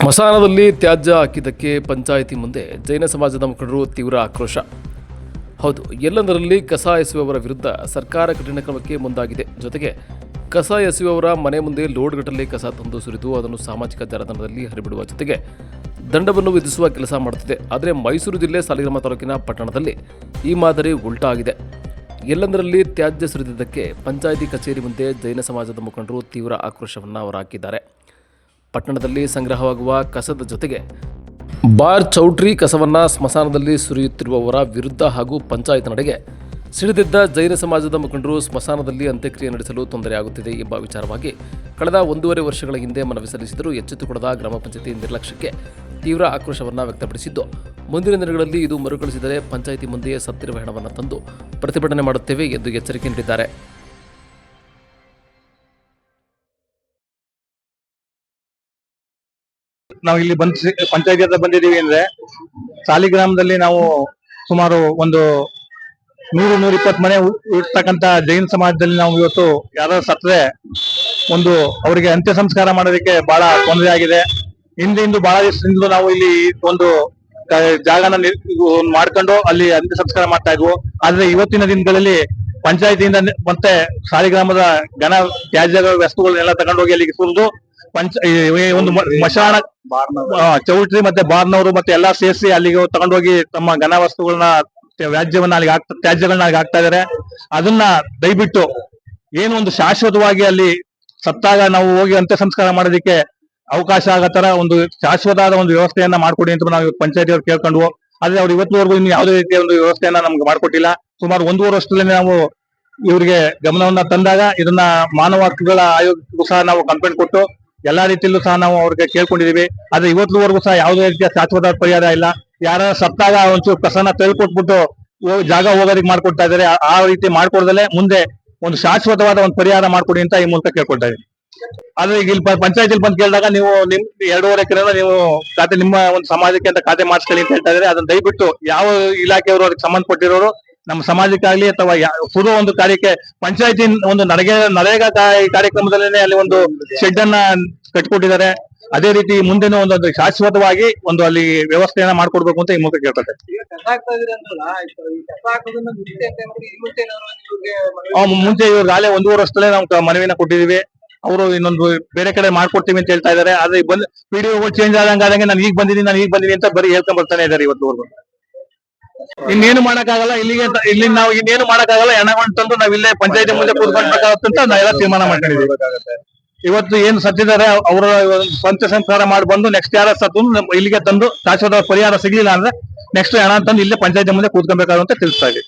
ಸ್ಮಶಾನದಲ್ಲಿ ತ್ಯಾಜ್ಯ ಹಾಕಿದ್ದಕ್ಕೆ ಪಂಚಾಯಿತಿ ಮುಂದೆ ಜೈನ ಸಮಾಜದ ಮುಖಂಡರು ತೀವ್ರ ಆಕ್ರೋಶ. ಹೌದು, ಎಲ್ಲೆಂದರಲ್ಲಿ ಕಸ ಎಸೆಯುವವರ ವಿರುದ್ಧ ಸರ್ಕಾರ ಕಠಿಣ ಕ್ರಮಕ್ಕೆ ಮುಂದಾಗಿದೆ. ಜೊತೆಗೆ ಕಸ ಎಸೆಯುವವರ ಮನೆ ಮುಂದೆ ಲೋಡ್ಗಟ್ಟಲೆ ಕಸ ತಂದು ಸುರಿದು ಅದನ್ನು ಸಾಮಾಜಿಕ ಜಾಲತಾಣದಲ್ಲಿ ಹರಿಬಿಡುವ ಜೊತೆಗೆ ದಂಡವನ್ನು ವಿಧಿಸುವ ಕೆಲಸ ಮಾಡುತ್ತಿದೆ. ಆದರೆ ಮೈಸೂರು ಜಿಲ್ಲೆ ಸಾಲಿಗ್ರಾಮ ತಾಲೂಕಿನ ಪಟ್ಟಣದಲ್ಲಿ ಈ ಮಾದರಿ ಉಲ್ಟಾ ಆಗಿದೆ ಎಲ್ಲಂದರಲ್ಲಿ ತ್ಯಾಜ್ಯ ಸುರಿದಿದ್ದಕ್ಕೆ ಪಂಚಾಯಿತಿ ಕಚೇರಿ ಮುಂದೆ ಜೈನ ಸಮಾಜದ ಮುಖಂಡರು ತೀವ್ರ ಆಕ್ರೋಶವನ್ನು ಹೊರಹಾಕಿದ್ದಾರೆ. ಪಟ್ಟಣದಲ್ಲಿ ಸಂಗ್ರಹವಾಗುವ ಕಸದ ಜೊತೆಗೆ ಬಾರ್ ಚೌಟ್ರಿ ಕಸವನ್ನ ಸ್ಮಶಾನದಲ್ಲಿ ಸುರಿಯುತ್ತಿರುವವರ ವಿರುದ್ಧ ಹಾಗೂ ಪಂಚಾಯತ್ ನಡೆಗೆ ಸಿಡಿದಿದ್ದ ಜೈನ ಸಮಾಜದ ಮುಖಂಡರು ಸ್ಮಶಾನದಲ್ಲಿ ಅಂತ್ಯಕ್ರಿಯೆ ನಡೆಸಲು ತೊಂದರೆಯಾಗುತ್ತಿದೆ ಎಂಬ ವಿಚಾರವಾಗಿ ಕಳೆದ ಒಂದೂವರೆ ವರ್ಷಗಳ ಹಿಂದೆ ಮನವಿ ಸಲ್ಲಿಸಿದರೂ ಎಚ್ಚೆತ್ತುಕೊಡದ ಗ್ರಾಮ ಪಂಚಾಯತಿ ನಿರ್ಲಕ್ಷ್ಯಕ್ಕೆ ತೀವ್ರ ಆಕ್ರೋಶವನ್ನು ವ್ಯಕ್ತಪಡಿಸಿದ್ದು, ಮುಂದಿನ ದಿನಗಳಲ್ಲಿ ಇದು ಮರುಕಳಿಸಿದರೆ ಪಂಚಾಯಿತಿ ಮುಂದೆಯೇ ಸತ್ತಿರುವ ಹಣವನ್ನು ತಂದು ಪ್ರತಿಭಟನೆ ಮಾಡುತ್ತೇವೆ ಎಂದು ಎಚ್ಚರಿಕೆ ನೀಡಿದ್ದಾರೆ. ನಾವು ಇಲ್ಲಿ ಬಂದ್ ಪಂಚಾಯತಿ ಹತ್ರ ಬಂದಿದ್ದೀವಿ ಅಂದ್ರೆ ಸಾಲಿಗ್ರಾಮದಲ್ಲಿ ನಾವು ಸುಮಾರು ಒಂದು ನೂರು, ನೂರ ಇಪ್ಪತ್ತು ಮನೆ ಇರ್ತಕ್ಕಂತ ಜೈನ್ ಸಮಾಜದಲ್ಲಿ ನಾವು ಇವತ್ತು ಯಾರು ಸತ್ತರೆ. ಒಂದು ಅವರಿಗೆ ಅಂತ್ಯ ಸಂಸ್ಕಾರ ಮಾಡೋದಕ್ಕೆ ಬಹಳ ತೊಂದರೆ ಆಗಿದೆ. ಹಿಂದಿಂದು ಬಹಳ ದಿವಸದಿಂದ ನಾವು ಇಲ್ಲಿ ಒಂದು ಜಾಗನ ಮಾಡ್ಕೊಂಡು ಅಲ್ಲಿ ಅಂತ್ಯ ಸಂಸ್ಕಾರ ಮಾಡ್ತಾ ಇದ್ವು. ಆದ್ರೆ ಇವತ್ತಿನ ದಿನಗಳಲ್ಲಿ ಪಂಚಾಯತಿಯಿಂದ ಮತ್ತೆ ಸಾಲಿಗ್ರಾಮದ ಘನ ತ್ಯಾಜ್ಯ ವಸ್ತುಗಳನ್ನೆಲ್ಲ ತಗೊಂಡೋಗಿ ಅಲ್ಲಿಗೆ ಸುರಿದು ಪಂಚ ಈ ಒಂದು ಮಶಾಣ ಚೌಟ್ರಿ ಮತ್ತೆ ಬಾರ್ನವರು ಮತ್ತೆ ಎಲ್ಲಾ ಸೇರಿಸಿ ಅಲ್ಲಿಗೆ ತಗೊಂಡೋಗಿ ತಮ್ಮ ಘನ ವಸ್ತುಗಳನ್ನ ವ್ಯಾಜ್ಯವನ್ನ ಅಲ್ಲಿಗೆ ಹಾಕ್ತಾ ತ್ಯಾಜ್ಯಗಳನ್ನ ಅಲ್ಲಿಗೆ ಹಾಕ್ತಾ ಇದಾರೆ. ಅದನ್ನ ದಯವಿಟ್ಟು ಏನು ಒಂದು ಶಾಶ್ವತವಾಗಿ ಅಲ್ಲಿ ಸತ್ತಾಗ ನಾವು ಹೋಗಿ ಅಂತ್ಯ ಸಂಸ್ಕಾರ ಮಾಡೋದಕ್ಕೆ ಅವಕಾಶ ಆಗೋ ತರ ಒಂದು ಶಾಶ್ವತವಾದ ಒಂದು ವ್ಯವಸ್ಥೆಯನ್ನ ಮಾಡ್ಕೊಡಿ ಅಂತ ನಾವು ಪಂಚಾಯತಿ ಅವ್ರು ಕೇಳ್ಕೊಂಡು ಆದ್ರೆ ಅವ್ರು ಇವತ್ತಿನವರೆಗೂ ಇನ್ನು ಯಾವುದೇ ರೀತಿಯ ಒಂದು ವ್ಯವಸ್ಥೆಯನ್ನ ನಮ್ಗೆ ಮಾಡ್ಕೊಟ್ಟಿಲ್ಲ. ಸುಮಾರು ಒಂದೂವರೆ ವರ್ಷದಲ್ಲೇ ನಾವು ಇವರಿಗೆ ಗಮನವನ್ನ ತಂದಾಗ ಇದನ್ನ ಮಾನವ ಹಕ್ಕುಗಳ ಆಯೋಗಕ್ಕೂ ಸಹ ನಾವು ಕಂಪ್ಲೇಂಟ್ ಕೊಟ್ಟು ಎಲ್ಲಾ ರೀತಿಯಲ್ಲೂ ಸಹ ನಾವು ಅವ್ರಿಗೆ ಕೇಳ್ಕೊಂಡಿದೀವಿ. ಆದ್ರೆ ಇವತ್ತಿನವರೆಗೂ ಸಹ ಯಾವುದೇ ರೀತಿಯ ಶಾಶ್ವತ ಪರಿಹಾರ ಇಲ್ಲ. ಯಾರ ಸತ್ತಾಗ ಒಂಚೂರು ಕಸನ ತೆಗೆದುಕೊಟ್ಬಿಟ್ಟು ಜಾಗ ಹೋಗೋದಕ್ಕೆ ಮಾಡ್ಕೊಡ್ತಾ ಇದಾರೆ ಆ- ಆ ರೀತಿ ಮಾಡ್ಕೊಡ್ದಲೆ ಮುಂದೆ ಒಂದು ಶಾಶ್ವತವಾದ ಒಂದು ಪರಿಹಾರ ಮಾಡ್ಕೊಡಿ ಅಂತ ಈ ಮೂಲಕ ಕೇಳ್ಕೊಳ್ತಾ ಇದ್ದೀವಿ ಆದ್ರೆ ಈಗ ಇಲ್ಲಿ ಪಂಚಾಯತಿಲಿ ಬಂದು ಕೇಳಿದಾಗ ನೀವು ನಿಮ್ ಎರಡೂವರೆ ಎಕರೆ ನೀವು ಖಾತೆ ನಿಮ್ಮ ಒಂದು ಸಮಾಜಕ್ಕೆ ಅಂತ ಖಾತೆ ಮಾಡಿಸ್ಕೊಳ್ಳಿ ಅಂತ ಹೇಳ್ತಾ ಇದ್ರೆ ಅದನ್ನ ದಯವಿಟ್ಟು ಯಾವ ಇಲಾಖೆಯವರು ಅದಕ್ಕೆ ಸಂಬಂಧಪಟ್ಟಿರೋರು ನಮ್ಮ ಸಮಾಜಕ್ಕಾಗ್ಲಿ ಅಥವಾ ಪೂರ್ವ ಒಂದು ಕಾರ್ಯಕ್ಕೆ ಪಂಚಾಯತಿ ಒಂದು ನಡಗೆ ನರೇಗಾ ಕಾರ್ಯಕ್ರಮದಲ್ಲೇ ಕಾರ್ಯಕ್ರಮದಲ್ಲೇನೆ ಅಲ್ಲಿ ಒಂದು ಶೆಡ್ ಅನ್ನ ಕಟ್ಕೊಟ್ಟಿದ್ದಾರೆ. ಅದೇ ರೀತಿ ಮುಂದಿನ ಒಂದು ಶಾಶ್ವತವಾಗಿ ಒಂದು ಅಲ್ಲಿ ವ್ಯವಸ್ಥೆಯನ್ನ ಮಾಡ್ಕೊಡ್ಬೇಕು ಅಂತ ಈ ಮೂಲಕ ಕೇಳ್ತದೆ ಮುಂಚೆ ಇವ್ರಿಗೆ ಮನವಿ ಆ ಮುಂಚೆ ಇವ್ರಿಗೆ ಆಲೆ ಒಂದೂವರೆ ವರ್ಷದಲ್ಲೇ ನಾವು ಮನವಿನ ಕೊಟ್ಟಿದೀವಿ. ಅವರು ಇನ್ನೊಂದು ಬೇರೆ ಕಡೆ ಮಾಡ್ಕೊಡ್ತೀವಿ ಅಂತ ಹೇಳ್ತಾ ಇದಾರೆ ಆದ್ರೆ ಬಂದ್ ಪಿಡಿಒಗಳು ಚೇಂಜ್ ಆದಂಗ ಆದಂಗೆ ನಾನು ಈಗ ಬಂದಿದ್ದೀನಿ ನಾನು ಈಗ ಬಂದಿದ್ದೀನಿ ಅಂತ ಬರೀ ಹೇಳ್ಕೊಂಡ್ ಬರ್ತಾನೆ ಇದಾರೆ ಇವತ್ತುವರೆಗೂ ಇನ್ನೇನು ಮಾಡಕ್ಕಾಗಲ್ಲ, ಇಲ್ಲಿಗೆ ಇಲ್ಲಿ ನಾವು ಇನ್ನೇನು ಮಾಡಕ್ಕಾಗಲ್ಲ ಹೆಣಗೊಂಡು ತಂದು ನಾವ್ ಇಲ್ಲೇ ಪಂಚಾಯತಿ ಮುಂದೆ ಕೂತ್ಕೊಳ್ಬೇಕಾಗತ್ತೆ ಅಂತ ನಾವೆಲ್ಲ ತೀರ್ಮಾನ ಮಾಡ್ಕೊಂಡಿದ್ದೀವಿ ಇವತ್ತು ಏನ್ ಸತ್ತಿದ್ದಾರೆ ಅವರ ಪಂಚ ಸಂಸ್ಕಾರ ಮಾಡಿ ಬಂದು ನೆಕ್ಸ್ಟ್ ಯಾರ ಸತ್ತು ಇಲ್ಲಿಗೆ ತಂದು ಶಾಶ್ವತ ಪರಿಹಾರ ಸಿಗ್ಲಿಲ್ಲ ಅಂದ್ರೆ ನೆಕ್ಸ್ಟ್ ಹಣ ತಂದು ಇಲ್ಲೇ ಪಂಚಾಯತಿ ಮುಂದೆ ಕೂತ್ಕೊಬೇಕಾಗುತ್ತೆ ತಿಳಿಸ್ತಾ ಇದ್ದೀವಿ